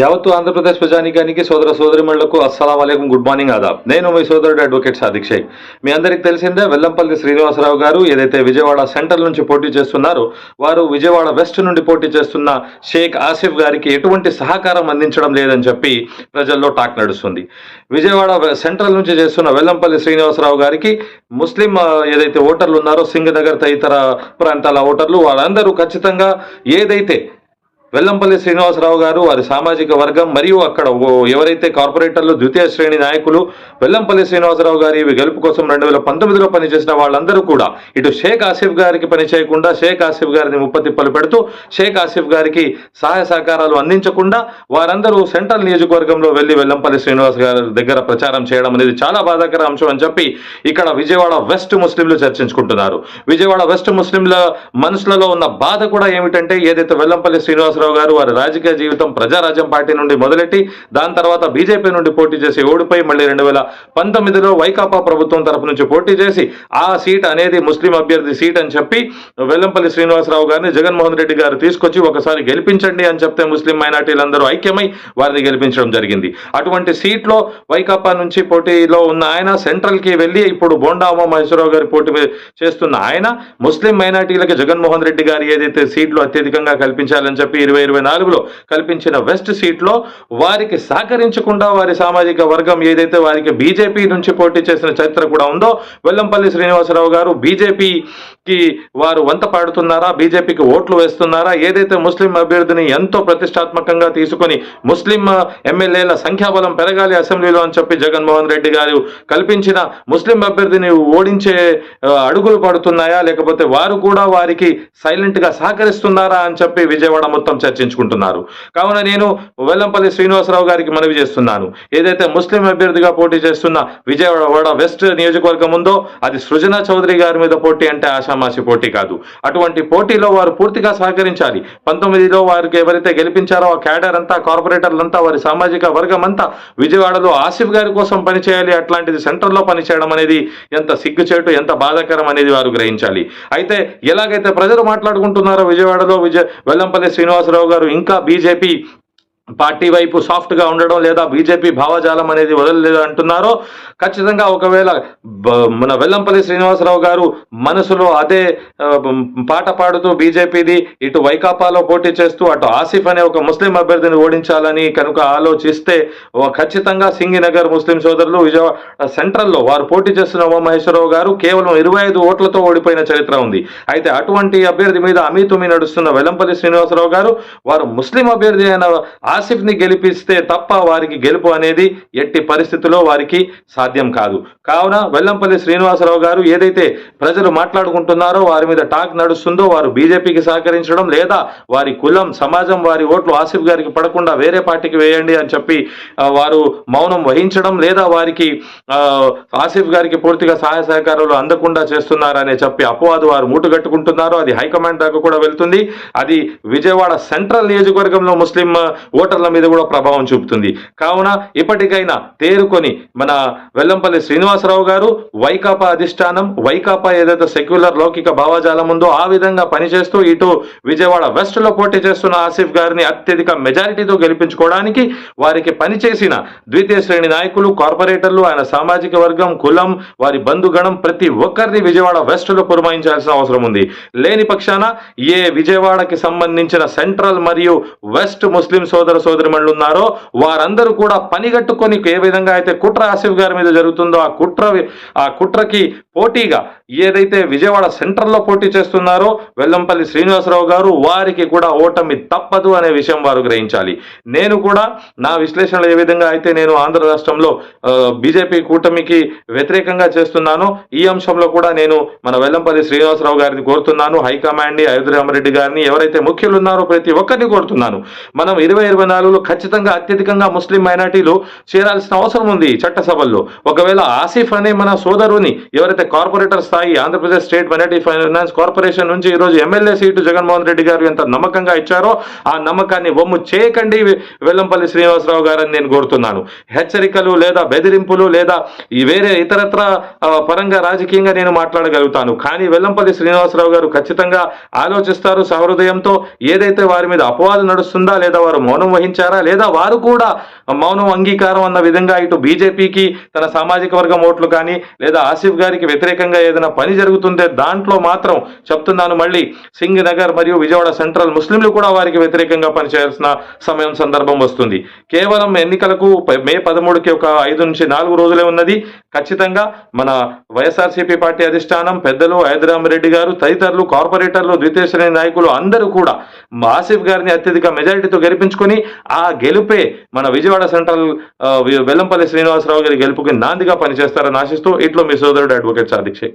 యావత్తు ఆంధ్రప్రదేశ్ ప్రజానీకానికి సోదర సోదరిమణులకు అస్సలం అలైకం గుడ్ మార్నింగ్ ఆదాబ్. నేను మీ సోదరుడు అడ్వకేట్ సాదిక్ షేక్. మీ అందరికీ తెలిసిందే వెల్లంపల్లి శ్రీనివాసరావు గారు ఏదైతే విజయవాడ సెంట్రల్ నుంచి పోటీ చేస్తున్నారో వారు విజయవాడ వెస్ట్ నుండి పోటీ చేస్తున్న షేక్ ఆసిఫ్ గారికి ఎటువంటి సహకారం అందించడం లేదని చెప్పి ప్రజల్లో టాక్ నడుస్తుంది. విజయవాడ సెంట్రల్ నుంచి చేస్తున్న వెల్లంపల్లి శ్రీనివాసరావు గారికి ముస్లిం ఏదైతే ఓటర్లు ఉన్నారో సింగనగర్ తదితర ప్రాంతాల ఓటర్లు వాళ్ళందరూ ఖచ్చితంగా ఏదైతే వెల్లంపల్లి శ్రీనివాసరావు గారు వారి సామాజిక వర్గం మరియు అక్కడ ఓ- ఎవరైతే కార్పొరేటర్లు ద్వితీయ శ్రేణి నాయకులు వెల్లంపల్లి శ్రీనివాసరావు గారి గెలుపు కోసం రెండు వేల పంతొమ్మిదిలో పనిచేసిన వాళ్ళందరూ కూడా ఇటు షేక్ ఆసిఫ్ గారికి పని చేయకుండా షేక్ ఆసిఫ్ గారిని ముప్పతిప్పలు పెడుతూ షేక్ ఆసిఫ్ గారికి సహాయ సహకారాలు అందించకుండా వారందరూ సెంట్రల్ నియోజకవర్గంలో వెళ్ళి వెల్లంపల్లి శ్రీనివాస్ గారి దగ్గర ప్రచారం చేయడం అనేది చాలా బాధాకర అంశం అని చెప్పి ఇక్కడ విజయవాడ వెస్ట్ ముస్లింలు చర్చించుకుంటున్నారు. విజయవాడ వెస్ట్ ముస్లింల మనసులలో ఉన్న బాధ కూడా ఏమిటంటే ఏదైతే వెల్లంపల్లి శ్రీనివాసరావు గారు వారి రాజకీయ జీవితం ప్రజారాజ్యం పార్టీ నుండి మొదలెట్టి దాని తర్వాత బీజేపీ నుండి పోటీ చేసి ఓడిపోయి మళ్ళీ రెండు వేల పంతొమ్మిదిలో వైకాపా ప్రభుత్వం తరపు నుంచి పోటీ చేసి ఆ సీట్ అనేది ముస్లిం అభ్యర్థి సీట్ అని చెప్పి వెల్లంపల్లి శ్రీనివాసరావు గారిని జగన్మోహన్ రెడ్డి గారు తీసుకొచ్చి ఒకసారి గెలిపించండి అని చెప్తే ముస్లిం మైనార్టీలందరూ ఐక్యమై వారిని గెలిపించడం జరిగింది. అటువంటి సీట్లో వైకాపా నుంచి పోటీలో ఉన్న ఆయన సెంట్రల్కి వెళ్ళి ఇప్పుడు బోండా మహేశ్వరరావు గారి పోటీ చేస్తున్న ఆయన ముస్లిం మైనార్టీలకు జగన్మోహన్ రెడ్డి గారు ఏదైతే సీట్లు అత్యధికంగా కల్పించాలని చెప్పి ఇరవై ఇరవై నాలుగులో కల్పించిన వెస్ట్ సీట్లో వారికి సహకరించకుండా వారి సామాజిక వర్గం ఏదైతే వారికి బీజేపీ నుంచి పోటీ చేసిన చరిత్ర కూడా ఉందో వెల్లంపల్లి శ్రీనివాసరావు గారు బీజేపీ కి వారు వంత పాడుతున్నారా? బీజేపీకి ఓట్లు వేస్తున్నారా? ఏదైతే ముస్లిం అభ్యర్థిని ఎంతో ప్రతిష్టాత్మకంగా తీసుకొని ముస్లిం ఎమ్మెల్యేల సంఖ్యాబలం పెరగాలి అసెంబ్లీలో అని చెప్పి జగన్మోహన్ రెడ్డి గారు కల్పించిన ముస్లిం అభ్యర్థిని ఓడించే అడుగులు పడుతున్నాయా? లేకపోతే వారు కూడా వారికి సైలెంట్గా సహకరిస్తున్నారా అని చెప్పి విజయవాడ మొత్తం చర్చించుకుంటున్నారు. కావున నేను వెల్లంపల్లి శ్రీనివాసరావు గారికి మనవి చేస్తున్నాను. ఏదైతే ముస్లిం అభ్యర్థిగా పోటీ చేస్తున్న విజయవాడ వెస్ట్ నియోజకవర్గం ఉందో అది సృజన చౌదరి గారి మీద పోటీ అంటే ఆశ ఆషామాషి పోటీ కాదు. అటువంటి పోటీలో వారు పూర్తిగా సహకరించాలి. పంతొమ్మిదిలో వారికి ఎవరైతే గెలిపించారో ఆ క్యాడర్ అంతా కార్పొరేటర్లంతా వారి సామాజిక వర్గం అంతా విజయవాడలో ఆసిఫ్ గారి కోసం పనిచేయాలి. అట్లాంటిది సెంటర్లో పనిచేయడం అనేది ఎంత సిగ్గుచేటు ఎంత బాధాకరం అనేది వారు గ్రహించాలి. అయితే ఎలాగైతే ప్రజలు మాట్లాడుకుంటున్నారో విజయవాడలో విజయ వెల్లంపల్లి శ్రీనివాసరావు గారు ఇంకా బీజేపీ పార్టీ వైపు సాఫ్ట్గా ఉండడం లేదా బీజేపీ భావజాలం అనేది వదలలేదు అంటున్నారో ఖచ్చితంగా ఒకవేళ మన వెల్లంపల్లి శ్రీనివాసరావు గారు మనసులో అదే పాట పాడుతూ బీజేపీది ఇటు వైకాపాలో పోటీ చేస్తూ అటు ఆసిఫ్ అనే ఒక ముస్లిం అభ్యర్థిని ఓడించాలని కనుక ఆలోచిస్తే ఖచ్చితంగా సింగినగర్ ముస్లిం సోదరులు విజయవాడ సెంట్రల్లో వారు పోటీ చేస్తున్న ఉమామహేశ్వరరావు గారు కేవలం ఇరవై ఐదు ఓట్లతో ఓడిపోయిన చరిత్ర ఉంది. అయితే అటువంటి అభ్యర్థి మీద అమీతుమి నడుస్తున్న వెల్లంపల్లి శ్రీనివాసరావు గారు వారు ముస్లిం అభ్యర్థి అయిన ఆసిఫ్ని గెలిపిస్తే తప్ప వారికి గెలుపు అనేది ఎట్టి పరిస్థితుల్లో వారికి సాధ్యం కాదు. కావున వెల్లంపల్లి శ్రీనివాసరావు గారు ఏదైతే ప్రజలు మాట్లాడుకుంటున్నారో వారి మీద టాక్ నడుస్తుందో వారు బీజేపీకి సహకరించడం లేదా వారి కులం సమాజం వారి ఓట్లు ఆసిఫ్ గారికి పడకుండా వేరే పార్టీకి వేయండి అని చెప్పి వారు మౌనం వహించడం లేదా వారికి ఆసిఫ్ గారికి పూర్తిగా సహాయ సహకారాలు అందకుండా చేస్తున్నారనే చెప్పి అపవాదు వారు మూటగట్టుకుంటున్నారు అది హైకమాండ్ దాకా కూడా వెళ్తుంది. అది విజయవాడ సెంట్రల్ నియోజకవర్గంలో ముస్లిం ఓటర్ల మీద కూడా ప్రభావం చూపుతుంది. కావున ఇప్పటికైనా తేరుకొని మన వెల్లంపల్లి శ్రీనివాసరావు గారు వైకాపా అధిష్టానం వైకాపా ఏదైతే సెక్యులర్ లౌకిక భావజాలం ఉందో ఆ విధంగా పనిచేస్తూ ఇటు విజయవాడ వెస్ట్లో పోటీ చేస్తున్న ఆసిఫ్ గారిని అత్యధిక మెజారిటీతో గెలిపించుకోవడానికి వారికి పనిచేసిన ద్వితీయ శ్రేణి నాయకులు కార్పొరేటర్లు ఆయన సామాజిక వర్గం కులం వారి బంధుగణం ప్రతి ఒక్కరిని విజయవాడ వెస్ట్లో పురమాయించాల్సిన అవసరం ఉంది. లేని పక్షాన ఏ విజయవాడకి సంబంధించిన సెంట్రల్ మరియు వెస్ట్ ముస్లిం సోదర సోదరిమణులు ఉన్నారో వారందరూ కూడా పనిగట్టుకొని ఏ విధంగా అయితే కుట్ర ఆసిఫ్ గారి మీద జరుగుతుందో ఆ కుట్ర ఆ కుట్రకి పోటీగా ఏదైతే విజయవాడ సెంటర్లో పోటీ చేస్తున్నారో వెల్లంపల్లి శ్రీనివాసరావు గారు వారికి కూడా ఓటమి తప్పదు అనే విషయం వారు గ్రహించాలి. నేను కూడా నా విశ్లేషణలు ఏ విధంగా అయితే నేను ఆంధ్ర రాష్ట్రంలో బీజేపీ కూటమికి వ్యతిరేకంగా చేస్తున్నానో ఈ అంశంలో కూడా నేను మన వెల్లంపల్లి శ్రీనివాసరావు గారిని కోరుతున్నాను. హైకమాండ్ అయోధ్య రామరెడ్డి గారిని ఎవరైతే ముఖ్యులు ఉన్నారో ప్రతి ఒక్కరిని కోరుతున్నాను. మనం ఇరవై ఇరవై నాలుగులో ఖచ్చితంగా అత్యధికంగా ముస్లిం మైనార్టీలు చేరాల్సిన అవసరం ఉంది చట్టసభల్లో. ఒకవేళ ఆసిఫ్ అనే మన సోదరుని ఎవరైతే కార్పొరేటర్ స్థాయి Andhra Pradesh state minority finance corporation నుంచి ఈ రోజు ఎమ్మెల్యే సీటు జగన్మోహన్ రెడ్డి గారు ఎంత నమ్మకంగా ఇచ్చారో ఆ నమ్మకాన్ని వమ్ము చేయకండి వెల్లంపల్లి శ్రీనివాసరావు గారని నేను కోరుతున్నాను. హెచ్చరికలు లేదా బెదిరింపులు లేదా వేరే ఇతరత్ర పరంగా రాజకీయంగా నేను మాట్లాడగలుగుతాను. కానీ వెల్లంపల్లి శ్రీనివాసరావు గారు ఖచ్చితంగా ఆలోచిస్తారు సహృదయంతో. ఏదైతే వారి మీద అపవాదం నడుస్తుందా లేదా వారు మౌనం వహించారా? లేదా వారు కూడా మౌనం అంగీకారం అన్న విధంగా ఇటు బీజేపీకి తన సామాజిక వర్గం ఓట్లు కానీ లేదా ఆసిఫ్ గారికి వ్యతిరేకంగా ఏదైనా పని జరుగుతుంటే దాంట్లో మాత్రం చెప్తున్నాను మళ్ళీ సింగ్ నగర్ మరియు విజయవాడ సెంట్రల్ ముస్లింలు కూడా వారికి వ్యతిరేకంగా పనిచేయాల్సిన సమయం సందర్భం వస్తుంది. కేవలం ఎన్నికలకు మే పదమూడుకి ఒక ఐదు నుంచి నాలుగు రోజులే ఉన్నది. ఖచ్చితంగా మన వైఎస్ఆర్సీపీ పార్టీ అధిష్టానం పెద్దలు రెడ్డి గారు తదితరులు కార్పొరేటర్లు ద్వితీయ శ్రేణి నాయకులు అందరూ కూడా ఆసిఫ్ గారిని అత్యధిక మెజారిటీతో గెలిపించుకొని ఆ గెలుపే మన విజయవాడ సెంట్రల్ వెల్లంపల్లి శ్రీనివాసరావు గారి గెలుపుకి నాందిగా పనిచేస్తారని ఆశిస్తూ ఇట్లో మీ సోదరుడు అడ్వకేట్ సాధిక్షే.